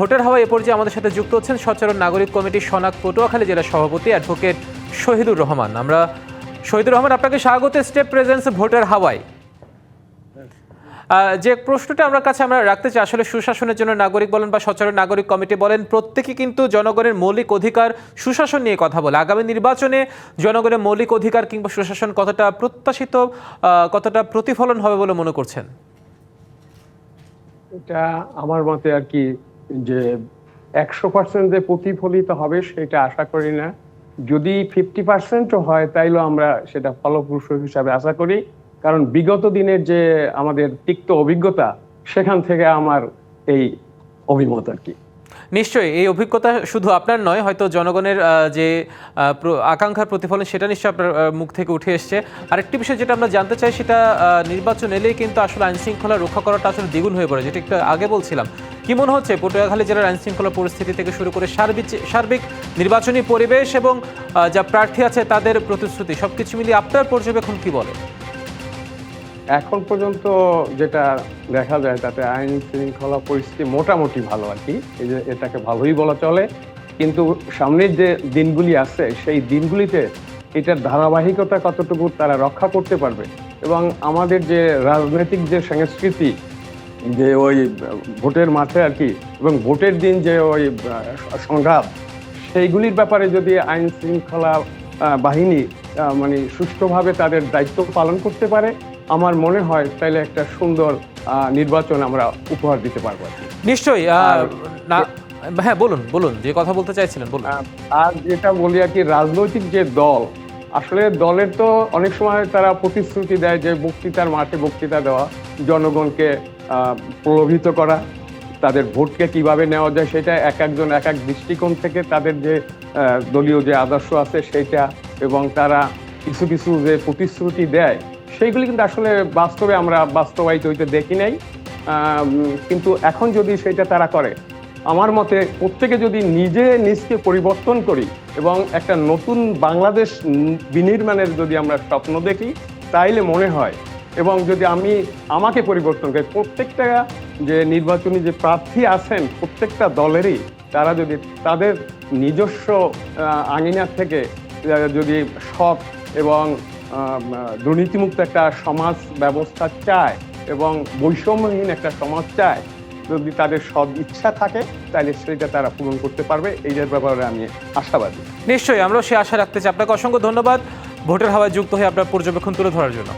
Voter হওয়া এ পর্যায়ে আমাদের সাথে যুক্ত হচ্ছেন সচরণ নাগরিক কমিটির সনাক পটুয়াখালী জেলা সভাপতি অ্যাডভোকেট শহীদুর রহমান। আমরা শহীদুর রহমান, আপনাকে স্বাগত, স্টেপ প্রেজেন্স ভোটার হাওয়ায়। যে প্রশ্নটা আমরা কাছে আমরা রাখতে চাই, আসলে সুশাসনের জন্য নাগরিক বলেন বা সচরণ নাগরিক কমিটি বলেন, প্রত্যেকে কিন্তু জনগণের মৌলিক অধিকার সুশাসন নিয়ে কথা বলে। আগামী নির্বাচনে জনগণের মৌলিক অধিকার কিংবা সুশাসন কতটা প্রত্যাশিত কতটা প্রতিফলন হবে বলে মনে করছেন? এটা আমার মতে আর কি যে একশো পার্সেন্ট যে প্রতিফলিত হবে সেটা আশা করি না। যদি ফিফটি পার্সেন্টও হয়, তাইলেও আমরা সেটা ফলপ্রসূ হিসাবে আশা করি। কারণ বিগত দিনের যে আমাদের তিক্ত অভিজ্ঞতা, সেখান থেকে আমার এই অভিমত আর কি। নিশ্চয়ই, এই অভিজ্ঞতা শুধু আপনার নয়, হয়তো জনগণের যে আকাঙ্ক্ষার প্রতিফলন, সেটা নিশ্চয়ই আপনার মুখ থেকে উঠে এসছে। আরেকটি বিষয় যেটা আমরা জানতে চাই, সেটা নির্বাচন এলেই কিন্তু আসলে আইন শৃঙ্খলা রক্ষা করাটা আসলে দ্বিগুণ হয়ে পড়ে, যেটা একটু আগে বলছিলাম। কি মনে হচ্ছে? পটুয়াখালী জেলার আইন শৃঙ্খলা পরিস্থিতি থেকে শুরু করে সার্বিক সার্বিক নির্বাচনী পরিবেশ এবং যা প্রার্থী আছে তাদের প্রতিশ্রুতি, সবকিছু মিলিয়ে আপনার পর্যবেক্ষণ কি বলে? এখন পর্যন্ত যেটা দেখা যায় তাতে আইন শৃঙ্খলা পরিস্থিতি মোটামুটি ভালো আর কি। এটাকে ভালোই বলা চলে। কিন্তু সামনের যে দিনগুলি আছে, সেই দিনগুলিতে এটার ধারাবাহিকতা কতটুকু তারা রক্ষা করতে পারবে? এবং আমাদের যে রাজনৈতিক যে সংস্কৃতি যে ওই ভোটের মাঠে আর কি এবং ভোটের দিন যে ওই সংঘাত সেইগুলির ব্যাপারে যদি আইন শৃঙ্খলা বাহিনী মানে সুষ্ঠুভাবে তাদের দায়িত্ব পালন করতে পারে আমার মনে হয় তাহলে একটা সুন্দর নির্বাচন আমরা উপহার দিতে পারব নিশ্চয়ই না হ্যাঁ বলুন বলুন যে কথা বলতে চাইছিলেন বলুন। আর যেটা বলি আর কি রাজনৈতিক যে দল আসলে দলের তো অনেক সময় তারা প্রতিশ্রুতি দেয় যে বক্তৃতার মাঠে বক্তৃতা দেওয়া জনগণকে প্রলোভিত করা, তাদের ভোটকে কীভাবে নেওয়া যায় সেটা এক একজন, এক এক দৃষ্টিকোণ থেকে তাদের যে দলীয় যে আদর্শ আছে সেটা এবং তারা কিছু কিছু যে প্রতিশ্রুতি দেয়, সেইগুলি কিন্তু আসলে বাস্তবে আমরা বাস্তবায়িত হইতে দেখি নাই। কিন্তু এখন যদি সেটা তারা করে, আমার মতে প্রত্যেকে যদি নিজে নিজকে পরিবর্তন করি এবং একটা নতুন বাংলাদেশ বিনির্মাণের যদি আমরা স্বপ্ন দেখি, তাইলে মনে হয় এবং যদি আমি আমাকে পরিবর্তন করি প্রত্যেকটা যে নির্বাচনী যে প্রার্থী আছেন প্রত্যেকটা দলেরই তারা যদি তাদের নিজস্ব আহ, আঙিনা থেকে যদি সৎ এবং দুর্নীতিমুক্ত একটা সমাজ ব্যবস্থা চায় এবং বৈষম্যহীন একটা সমাজ চায় যদি তাদের সব ইচ্ছা থাকে তাহলে সেটা তারা পূরণ করতে পারবে। এইটার ব্যাপারে আমি আশাবাদী। নিশ্চয়ই আমরা সে আশা রাখতে চাই। আপনাকে অসংখ্য ধন্যবাদ। ভোটের হাওয়ায় যুক্ত হয়ে আপনার পর্যবেক্ষণ তুলে ধরার জন্য।